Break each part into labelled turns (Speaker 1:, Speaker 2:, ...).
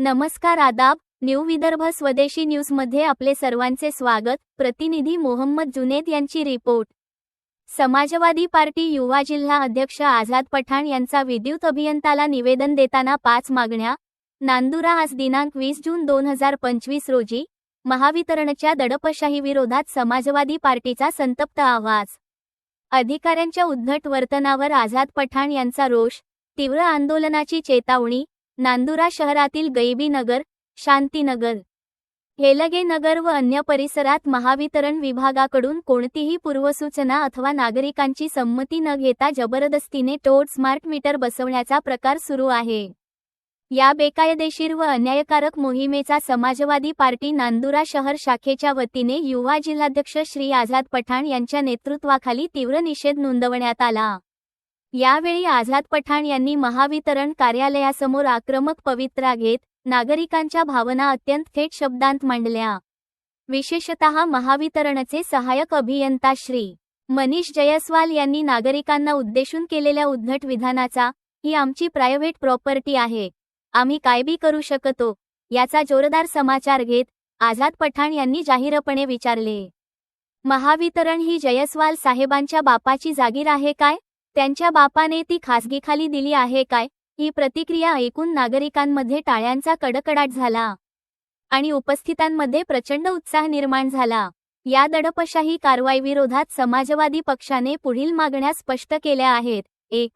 Speaker 1: नमस्कार आदाब न्यू विदर्भ स्वदेशी न्यूजमध्ये आपले सर्वांचे स्वागत. प्रतिनिधी मोहम्मद जुनेद यांची रिपोर्ट. समाजवादी पार्टी युवा जिल्हा अध्यक्ष आझाद पठाण यांचा विद्युत अभियंताला निवेदन देताना पाच मागण्या. नांदुरा आज दिनांक वीस जून दोन हजार पंचवीस रोजी. महावितरणच्या दडपशाहीविरोधात समाजवादी पार्टीचा संतप्त आवाज. अधिकाऱ्यांच्या उद्धट वर्तनावर आझाद पठाण यांचा रोष. तीव्र आंदोलनाची चेतावणी. नांदुरा शहरातील गैबी नगर शांतीनगर हेलगे नगर व अन्य परिसरात महावितरण विभागाकडून कोणतीही पूर्वसूचना अथवा नागरिकांची संमती न घेता जबरदस्तीने टोड स्मार्ट मीटर बसवण्याचा प्रकार सुरू आहे. या बेकायदेशीर व अन्यायकारक मोहिमेचा समाजवादी पार्टी नांदुरा शहर शाखेच्या वतीने युवा जिल्हाध्यक्ष श्री आझाद पठाण यांच्या नेतृत्वाखाली तीव्र निषेध नोंदवण्यात आला. यावेळी आझाद पठाण यांनी महावितरण कार्यालयासमोर आक्रमक पवित्रा घेत नागरिकांच्या भावना अत्यंत थेट शब्दांत मांडल्या. विशेषतः महावितरणचे सहाय्यक अभियंता श्री. मनीष जयस्वाल यांनी नागरिकांना उद्देशून केलेल्या उद्धट विधानाचा ही आमची प्रायव्हेट प्रॉपर्टी आहे. आम्ही काय बी करू शकतो? याचा जोरदार समाचार घेत आझाद पठाण यांनी जाहीरपणे विचारले. महावितरण ही जयस्वाल साहेबांच्या बापाची जागीर आहे काय? त्यांच्या बापाने ती खासगीखाली दिली आहे काय? ही प्रतिक्रिया ऐकून नागरिकांमध्ये टाळ्यांचा कडकडाट झाला. आणि उपस्थितांमध्ये प्रचंड उत्साह निर्माण झाला. या दडपशाही कारवाईविरोधात समाजवादी पक्षाने पुढील मागण्या स्पष्ट केल्या आहेत. एक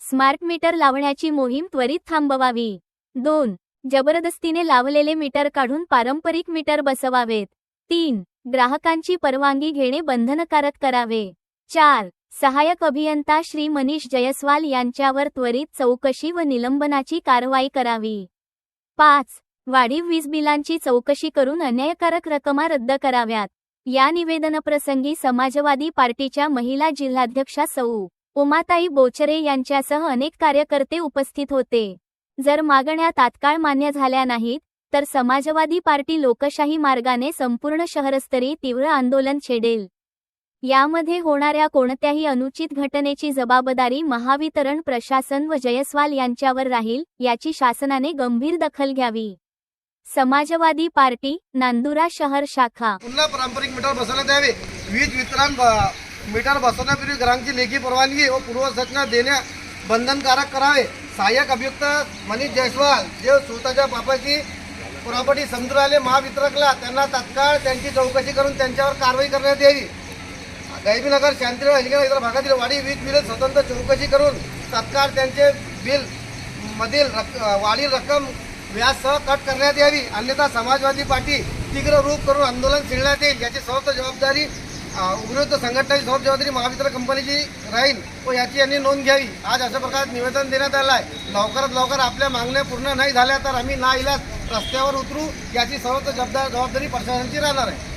Speaker 1: स्मार्ट मीटर लावण्याची मोहीम त्वरित थांबवावी. दोन जबरदस्तीने लावलेले मीटर काढून पारंपरिक मीटर बसवावेत. तीन ग्राहकांची परवानगी घेणे बंधनकारक करावे. चार सहाय्यक अभियंता श्री मनीष जयस्वाल यांच्यावर त्वरित चौकशी व निलंबनाची कारवाई करावी. पाच. वाढीव वीज बिलांची चौकशी करून अन्यायकारक रकमा रद्द कराव्यात. या निवेदनप्रसंगी समाजवादी पार्टीच्या महिला जिल्हाध्यक्षा सौ. उमाताई बोचरे यांच्यासह अनेक कार्यकर्ते उपस्थित होते. जर मागण्या तात्काळ मान्य झाल्या नाहीत तर समाजवादी पार्टी लोकशाही मार्गाने संपूर्ण शहरस्तरी तीव्र आंदोलन छेडेल. यामध्ये होणाऱ्या कोणत्याही अनुचित घटनेची जबाबदारी महावितरण प्रशासन व जयस्वाल यांच्यावर राहील याची शासनाने गंभीर दखल घ्यावी. समाजवादी पार्टी नांदुरा शहर शाखा.
Speaker 2: पुन्हा पारंपरिक मीटर बसवण्यात यावे. वीज वितरण मीटर बसवण्यापूर्वी ग्राहकांची लेखी परवानगी व पूर्वसूचना देण्या बंधनकारक करावे. सहाय्यक अभियुक्त मनीष जयस्वाल जे स्वतःच्या बापाची प्रॉपर्टी समजून आले महावितरकला त्यांना तात्काळ त्यांची चौकशी करून त्यांच्यावर कारवाई करण्यात यावी. गैबीनगर शांतीनगर हिलगेनगर इतर भागातील वाढी वीज बिल स्वतंत्र चौकशी करून तत्काळ त्यांचे बिल मधील रक वाढील रक्कम व्याजसह कट करण्यात यावी. अन्यथा समाजवादी पार्टी तीव्र रूप करून आंदोलन छेडण्यात येईल याची सर्व जबाबदारी उपयुक्त संघटनाची संघटनेची सर्व जबाबदारी महावितरण कंपनीची राहील व याची यांनी नोंद घ्यावी. आज अशा प्रकारे निवेदन देण्यात आलं आहे. लवकरात लवकर आपल्या मागण्या पूर्ण नाही झाल्या तर आम्ही ना इलाज रस्त्यावर उतरू याची सर्व जबाबदार जबाबदारी प्रशासनाची राहणार आहे.